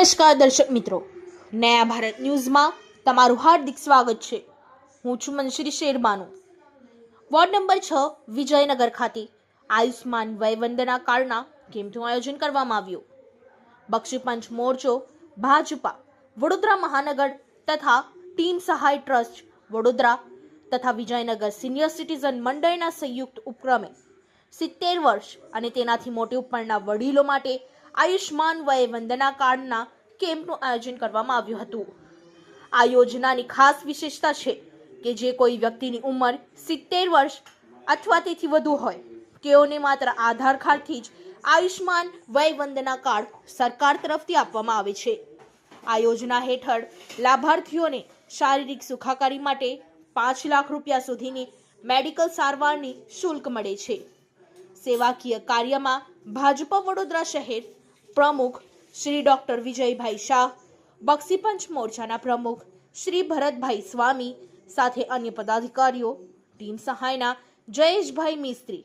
નમસ્કાર દર્શક મિત્રો. નયા ભારત ન્યૂઝમાં તમારું હાર્દિક સ્વાગત છે. હું છું મનશ્રી શેરબાનુ વોર્ડ નંબર છ, વિજયનગર ખાતે આયુષ્માન વયવંદના કાર્ડના કેમ્પનું આયોજન કરવામાં આવ્યું. બક્ષીપંચ મોરચો, ભાજપા, વડોદરા મહાનગર તથા ટીમ સહાય ટ્રસ્ટ વડોદરા તથા વિજયનગર સિનિયર સિટીઝન મંડળના સંયુક્ત ઉપક્રમે સિત્તેર વર્ષ અને તેનાથી મોટી ઉપરના વડીલો માટે આયુષ્માન વય વંદના કાર્ડના કેમ્પનું આયોજન કરવામાં આવ્યું હતું. આ યોજનાની ખાસ વિશેષતા છે કે જે કોઈ વ્યક્તિની ઉંમર સિત્તેર વર્ષ અથવા તેથી વધુ હોય, તેઓને માત્ર આધાર કાર્ડથી જ આયુષ્માન વય વંદના કાર્ડ સરકાર તરફથી આપવામાં આવે છે. આ યોજના હેઠળ લાભાર્થીઓને શારીરિક સુખાકારી માટે પાંચ લાખ રૂપિયા સુધીની મેડિકલ સારવારની શુલ્ક મળે છે. સેવાકીય કાર્યમાં ભાજપ વડોદરા શહેર પ્રમુખ શ્રી ડોક્ટર વિજયભાઈ શાહ બક્ષીપંચ મોરચાના પ્રમુખ શ્રી ભરતભાઈ સ્વામી સાથે અન્ય પદાધિકારીઓ, ટીમ સહાયના જયેશભાઈ મિસ્ત્રી,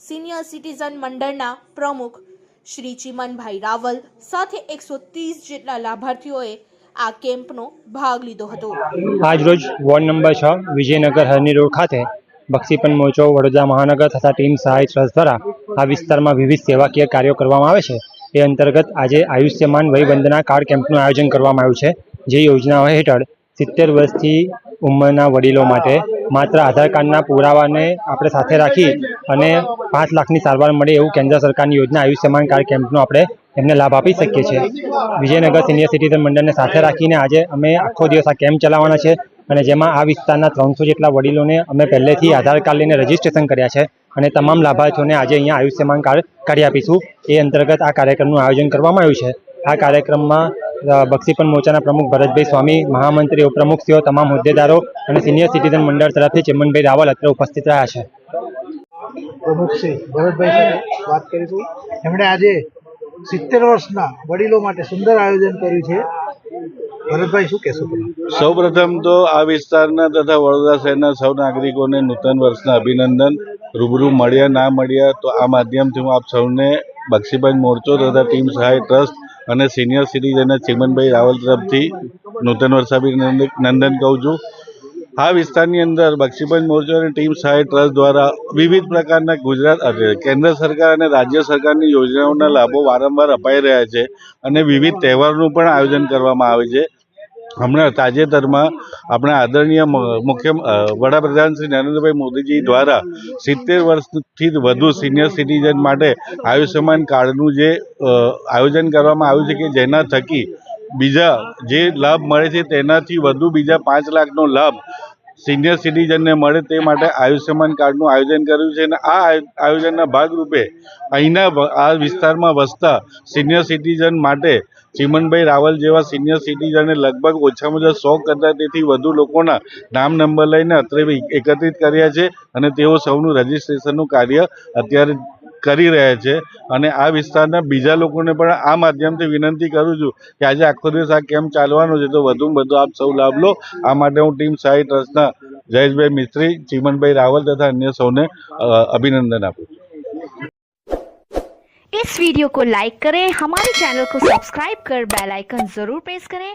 સિનિયર સિટીઝન મંડળના પ્રમુખ શ્રી ચિમનભાઈ રાવલ સાથે એકસો ત્રીસ જેટલા લાભાર્થીઓએ આ કેમ્પનો ભાગ લીધો હતો. આજરોજ વોર્ડ નંબર છ, વિજયનગર હરની રોડ ખાતે બક્ષીપન મોરચો વડોદરા મહાનગર તથા ટીમ સહાય ટ્રસ્ટ દ્વારા આ વિસ્તારમાં વિવિધ સેવાકીય કાર્યો કરવામાં આવે છે. એ અંતર્ગત આજે આયુષ્યમાન વયવંદના કાર્ડ કેમ્પનું આયોજન કરવામાં આવ્યું છે, જે યોજનાઓ હેઠળ સિત્તેર વર્ષથી ઉંમરના વડીલો માટે માત્ર આધાર કાર્ડના પુરાવાને આપણે સાથે રાખી અને પાંચ લાખની સારવાર મળે એવું કેન્દ્ર સરકારની યોજના આયુષ્યમાન કાર્ડ કેમ્પનો આપણે એમને લાભ આપી શકીએ છીએ. વિજયનગર સિનિયર સિટીઝન મંડળને સાથે રાખીને આજે અમે આખો દિવસ આ કેમ્પ ચલાવવાના છે અને જેમાં આ વિસ્તારના ત્રણસો જેટલા વડીલોને અમે પહેલેથી આધાર કાર્ડ લઈને રજીસ્ટ્રેશન કર્યા છે. અને તમામ લાભાર્થીઓને આજે અહીંયા આયુષ્યમાન કાર્ડ કાઢી આપીશું. એ અંતર્ગત આ કાર્યક્રમનું આયોજન કરવામાં આવ્યું છે. આ કાર્યક્રમમાં બક્ષીપન મોરચાના પ્રમુખ ભરતભાઈ સ્વામી મહામંત્રી ઉપપ્રમુખશ્રીઓ તમામ હોદ્દેદારો અને સિનિયર સિટીઝન મંડળ તરફથી ચિમનભાઈ રાવલ અત્રે ઉપસ્થિત રહ્યા છે. પ્રમુખ શ્રી ભરતભાઈ સાથે વાત કરીશું. એમણે આજે સિત્તેર વર્ષના વડીલો માટે સુંદર આયોજન કર્યું છે. ભરતભાઈ શું કહેશો તમે? સૌપ્રથમ તો આ વિસ્તારના તથા વડોદરા શહેરના સૌ નાગરિકોને નૂતન વર્ષના અભિનંદન. રૂબરૂ મળ્યા ના મળ્યા તો આ માધ્યમથી હું આપ સૌને બક્ષીભાઈ મોરચો તથા ટીમ સહાય ટ્રસ્ટ અને સિનિયર સિટીઝન ચીમનભાઈ રાવલ તરફથી નૂતન વર્ષાભી નંદન કહું છું. આ વિસ્તારની અંદર બક્ષીબંધ મોરચો અને ટીમ સહાય ટ્રસ્ટ દ્વારા વિવિધ પ્રકારના ગુજરાત કેન્દ્ર સરકાર અને રાજ્ય સરકારની યોજનાઓના લાભો વારંવાર અપાઈ રહ્યા છે અને વિવિધ તહેવારનું પણ આયોજન કરવામાં આવે છે. હમણાં તાજેતરમાં આપણા આદરણીય મુખ્ય વડાપ્રધાન શ્રી નરેન્દ્રભાઈ મોદીજી દ્વારા સિત્તેર વર્ષથી વધુ સિનિયર સિટીઝન માટે આયુષ્યમાન કાર્ડનું જે આયોજન કરવામાં આવ્યું છે કે જેના થકી બીજા જે લાભ મળે છે તેનાથી વધુ બીજા પાંચ લાખનો લાભ સિનિયર સિટીઝનને મળે તે માટે આયુષ્યમાન કાર્ડનું આયોજન કર્યું છે અને આ આયોજનના ભાગરૂપે અહીંના આ વિસ્તારમાં વસતા સિનિયર સિટીઝન માટે ચીમનભાઈ રાવલ જેવા સિનિયર સિટીઝને લગભગ ઓછામાં ઓછા સો કરતાં તેથી વધુ લોકોના નામ નંબર લઈને અત્રે એકત્રિત કર્યા છે અને તેઓ સૌનું રજિસ્ટ્રેશનનું કાર્ય અત્યારે કરી રહ્યા છે અને આ વિસ્તારના બીજા લોકોને પણ આ માધ્યમથી વિનંતી કરું છું કે આજે આખો દિવસ આ કેમ્પ ચાલવાનો છે તો વધુમાં વધુ આપ સૌ લાભ લો આ માટે હું ટીમ સાઈ ટ્રસ્ટના જયેશભાઈ મિસ્ત્રી ચિમનભાઈ રાવલ તથા અન્ય સૌને અ, અભિનંદન આપું છું इस वीडियो को लाइक करें हमारे चैनल को सब्सक्राइब कर बेल आइकन जरूर प्रेस करें